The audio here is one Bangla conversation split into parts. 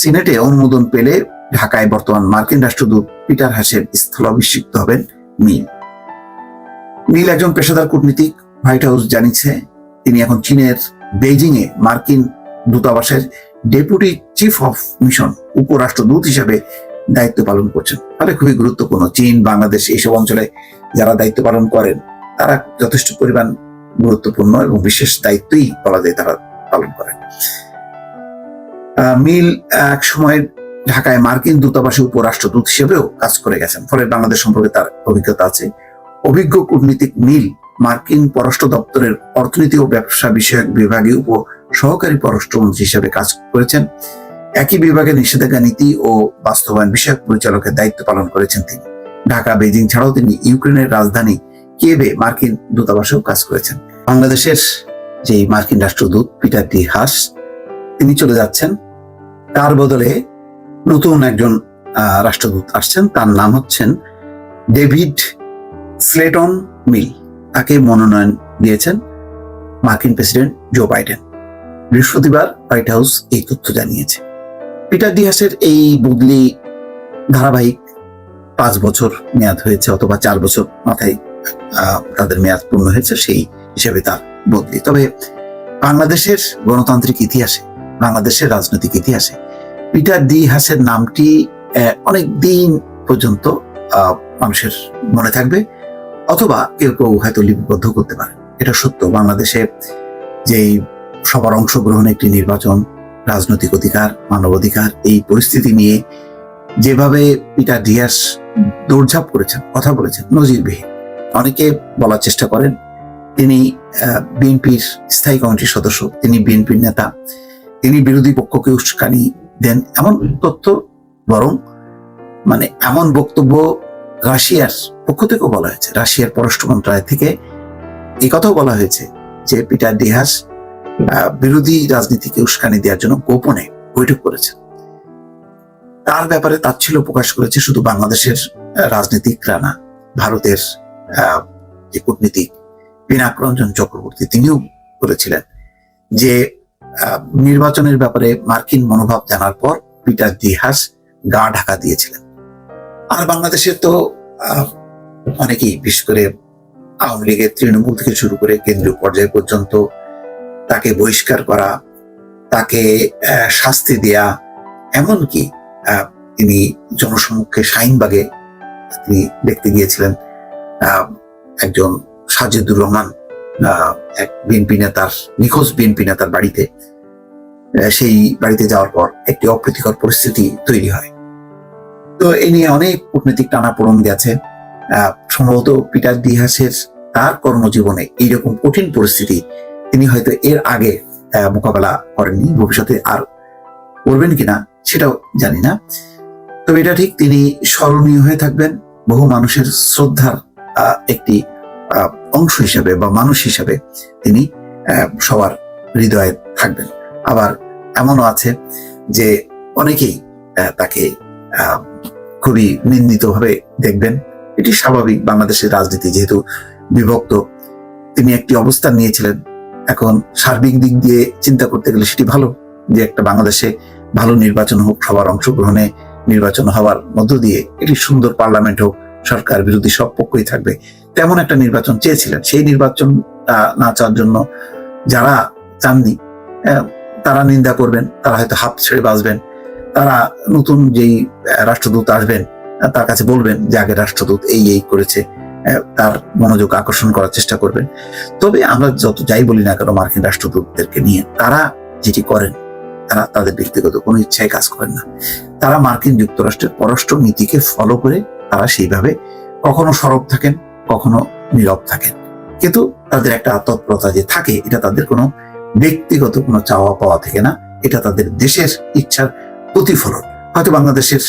সিনেটে অনুমোদন পেলে ঢাকায় বর্তমান মার্কিন রাষ্ট্রদূত পিটার হাসের স্থলাভিষিক্ত হবেন মিল। মিল একজন পেশাদার কূটনীতিক, হোয়াইট হাউস জানিয়েছে, তিনি এখন চীনের বেইজিং এ মার্কিন দূতাবাসের ডেপুটি চিফ অফ মিশন উপরাষ্ট্রদূত হিসাবে দায়িত্ব পালন করছেন। ফলে খুবই গুরুত্বপূর্ণ, চীন, বাংলাদেশ এইসব অঞ্চলে যারা দায়িত্ব পালন করেন, তারা যথেষ্ট পরিমাণ গুরুত্বপূর্ণ এবং বিশেষ দায়িত্বই বলা যায় তারা পালন করেন। মিল এক সময় ঢাকায় মার্কিন দূতাবাসে উপরাষ্ট্রদূত হিসেবেও কাজ করে গেছেন। ফলে বাংলাদেশ সম্পর্কে তার অভিজ্ঞতা আছে। অভিজ্ঞ কূটনীতিক মিল মার্কিন পররাষ্ট্র দপ্তরের অর্থনীতি ও ব্যবসা বিষয়ক বিভাগে উপ সহকারী পররাষ্ট্রমন্ত্রী হিসেবে কাজ করেছেন। একই বিভাগে নিষেধাজ্ঞা নীতি ও বাস্তবায়ন বিষয়ক পরিচালকের দায়িত্ব পালন করেছেন তিনি। ঢাকা বেজিং ছাড়াও তিনি ইউক্রেনের রাজধানী কিয়েভে মার্কিন দূতাবাসেও কাজ করেছেন। বাংলাদেশের যে মার্কিন রাষ্ট্রদূত পিটার ডি হাস তিনি চলে যাচ্ছেন। তার বদলে নতুন একজন রাষ্ট্রদূত আসছেন। তার নাম হচ্ছেন ডেভিড স্লেটন মিল। তাকে মনোনয়ন দিয়েছেন মার্কিন প্রেসিডেন্ট জো বাইডেন। বৃহস্পতিবার হোয়াইট হাউস এই তথ্য জানিয়েছে। পিটার ডিহাসের এই বদলি ধারাবাহিক পাঁচ বছর মেয়াদ হয়েছে অথবা চার বছর মাথায় তাদের মেয়াদ পূর্ণ হয়েছে, সেই হিসেবে তার বদলি। তবে বাংলাদেশের গণতান্ত্রিক ইতিহাসে, বাংলাদেশের রাজনৈতিক ইতিহাসে পিটার ডি হাসের নামটি অনেক দিন পর্যন্ত মানুষের মনে থাকবে, অথবা কেউ কেউ হয়তো লিপিবদ্ধ করতে পারে। এটা সত্য। বাংলাদেশে যেই সবার অংশগ্রহণ একটি নির্বাচন, রাজনৈতিক অধিকার মানবাধিকার এই পরিস্থিতি নিয়ে যেভাবে পিটার ডিয়াস দৌড়ঝাঁপ করেছেন, কথা বলেছেন, নজিরবিহীন। অনেকে বলার চেষ্টা করেন, তিনি বিএনপির স্থায়ী কমিটির সদস্য, তিনি বিএনপির নেতা, তিনি বিরোধী পক্ষকে উস্কানি দেন এমন তথ্য বরং মানে এমন বক্তব্য রাশিয়ার পক্ষ থেকেও বলা হয়েছে। রাশিয়ার পররাষ্ট্র মন্ত্রণালয় থেকে এই কথাও বলা হয়েছে যে পিটার ডিহাস বিরোধী রাজনীতিকে উস্কানি দেওয়ার জন্য গোপনে বৈঠক করেছেন তার ব্যাপারে তাচ্ছিল্য প্রকাশ করেছে শুধু বাংলাদেশের রাজনীতিকরা না ভারতের যে কূটনীতিক পিনাক রঞ্জন চক্রবর্তী তিনিও করেছিলেন যে নির্বাচনের ব্যাপারে মার্কিন মনোভাব জানার পর পিটার দিহাস গা ঢাকা দিয়েছিলেন। আর বাংলাদেশের তো অনেকেই বিশেষ করে আওয়ামী লীগের তৃণমূল থেকে শুরু করে কেন্দ্রীয় পর্যায় পর্যন্ত তাকে বহিষ্কার করা, তাকে শাস্তি দেয়া, এমনকি তিনি জনসম্মুখে শাহিনবাগে তিনি দেখতে গিয়েছিলেন একজন সাজেদুর রহমান। এক বিএনপি নেতার, নিখোঁজ বিএনপি নেতার বাড়িতে সেই বাড়িতে যাওয়ার পর একটি অপ্রীতিকর পরিস্থিতি তৈরি হয়। তো এই নিয়ে অনেক কূটনৈতিক টানাপোড়ন গেছে। সম্ভবত পিটার দিহাসের তার কর্মজীবনে এইরকম কঠিন পরিস্থিতি তিনি হয়তো এর আগে মোকাবেলা করেননি, ভবিষ্যতে আর করবেন কিনা সেটাও জানি না। তবে এটা ঠিক তিনি স্মরণীয় হয়ে থাকবেন। বহু মানুষের শ্রদ্ধার একটি অংশ হিসাবে বা মানুষ হিসাবে তিনি সবার হৃদয়ে থাকবেন। আবার এমনও আছে যে অনেকেই তাকে খুবই নিন্দিতভাবে দেখবেন। এটি স্বাভাবিক বাংলাদেশের রাজনীতি যেহেতু বিভক্ত। তিনি একটি অবস্থান নিয়েছিলেন। এখন সার্বিক দিক দিয়ে চিন্তা করতে গেলে সেটি ভালো যে একটা বাংলাদেশে ভালো নির্বাচন হোক, সবার অংশগ্রহণে নির্বাচন হওয়ার মধ্য দিয়ে একটি সুন্দর পার্লামেন্ট হোক সরকার বিরোধী সব পক্ষই থাকবে। তেমন একটা নির্বাচন চেয়েছিলেন। সেই নির্বাচন না চাওয়ার জন্য যারা চাননি তারা নিন্দা করবেন, তারা হয়তো হাত ছেড়ে বাঁচবেন। তারা নতুন যেই রাষ্ট্রদূত আসবেন তার কাছে বলবেন যে, আগে রাষ্ট্রদূত এই এই করেছে। তার মনোযোগ আকর্ষণ করার চেষ্টা করবেন। তবে আমরা যত যাই বলি না কেন মার্কিন রাষ্ট্রদূতদেরকে নিয়ে, তারা যেটি করেন, তারা তাদের ব্যক্তিগত কোনো ইচ্ছায় কাজ করেন না। তারা মার্কিন যুক্তরাষ্ট্রের পররাষ্ট্র নীতিকে ফলো করে তারা সেইভাবে কখনো সরব থাকেন, কখনো নীরব থাকেন। কিন্তু তাদের একটা তৎপরতা যে থাকে, এটা তাদের কোনো ব্যক্তিগত কোনো চাওয়া পাওয়া থেকে না। এটা তাদের দেশের ইচ্ছার প্রতিফলন। হয়তো বাংলাদেশের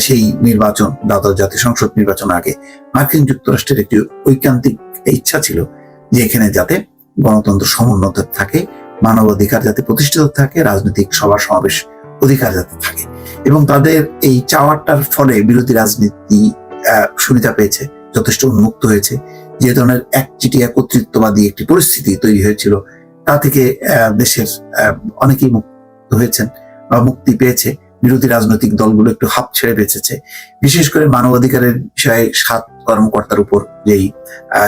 সেই নির্বাচন, দ্বাদশ জাতীয় সংসদ নির্বাচন আগে মার্কিন যুক্তরাষ্ট্রের একটি ঐকান্তিক ইচ্ছা ছিল যে এখানে যাতে গণতন্ত্র সমুন্নত থাকে, মানবাধিকার যাতে প্রতিষ্ঠিত থাকে, রাজনৈতিক সভা সমাবেশ অধিকার যাতে থাকে। এবং তাদের এই চাওয়াটার ফলে বিরোধী রাজনীতি সুবিধা পেয়েছে, যথেষ্ট উন্মুক্ত হয়েছে। যে ধরনের একচিটিয়া কর্তৃত্ববাদী একটি পরিস্থিতি তৈরি হয়েছিল, তা থেকে দেশের অনেকেই মুক্ত হয়েছেন বা মুক্তি পেয়েছে। বিরোধী রাজনৈতিক দলগুলো একটু হাত ছেড়ে বেঁচেছে। বিশেষ করে মানবাধিকারের বিষয়ে সাত কর্মকর্তার উপর যেই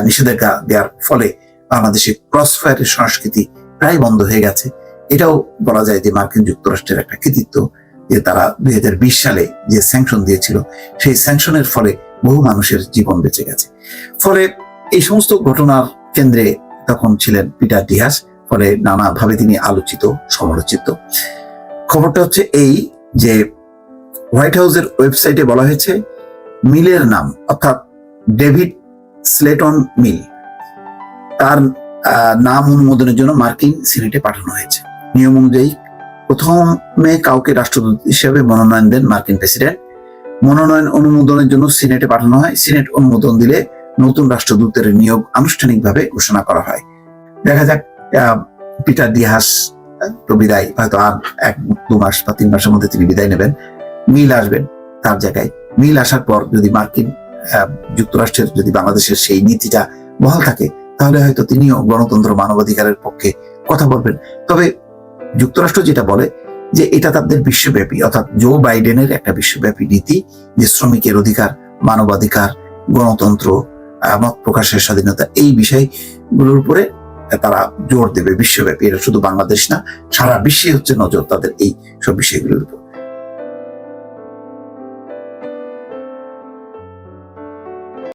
নিষেধাজ্ঞা দেওয়ার ফলে বাংলাদেশে ক্রস ফায়ারের সংস্কৃতি প্রায় বন্ধ হয়ে গেছে। এটাও বলা যায় যে মার্কিন যুক্তরাষ্ট্রের একটা কৃতিত্ব, যে তারা দুই হাজার বিশ সালে যে স্যাংশন দিয়েছিল, সেই স্যাংশনের ফলে বহু মানুষের জীবন বেঁচে গেছে। ফলে এই সমস্ত ঘটনার কেন্দ্রে তখন ছিলেন পিটার ডিহাস, ফলে নানাভাবে তিনি আলোচিত, সমালোচিত। খবরটা হচ্ছে এই যে হোয়াইট হাউসের ওয়েবসাইটে বলা হয়েছে, মিলের নাম, অর্থাৎ ডেভিড স্লেটন মিল, তার নাম অনুমোদনের জন্য মার্কিন সিনেটে পাঠানো হয়েছে। নিয়ম অনুযায়ী প্রথমে কাউকে রাষ্ট্রদূত হিসেবে মনোনয়ন দেন মার্কিন প্রেসিডেন্ট মনোনয়ন অনুমোদনের জন্য সিনেটে পাঠানো হয়। সিনেট অনুমোদন দিলে নতুন রাষ্ট্রদূতের নিয়োগ আনুষ্ঠানিকভাবে ঘোষণা করা হয়। দেখা যাক পিটার আহ, তো বিদায়। হয়তো আর এক দু মাস বা তিন মাসের মধ্যে তিনি বিদায় নেবেন। মিল আসবেন তার জায়গায়। মিল আসার পর যদি মার্কিন যুক্তরাষ্ট্রের যদি বাংলাদেশের সেই নীতিটা বহাল থাকে তাহলে হয়তো তিনিও গণতন্ত্র মানবাধিকারের পক্ষে কথা বলবেন। তবে যুক্তরাষ্ট্র যেটা বলে যে এটা তাদের বিশ্বব্যাপী, অর্থাৎ জো বাইডেনের একটা বিশ্বব্যাপী নীতি যে শ্রমিকের অধিকার, মানবাধিকার, গণতন্ত্র মত প্রকাশের স্বাধীনতা, এই বিষয়গুলোর উপরে তারা জোর দেবে বিশ্বব্যাপী। এটা শুধু বাংলাদেশ না, সারা বিশ্বে হচ্ছে নজর তাদের এই সব বিষয়গুলোর উপর।